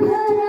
ভরা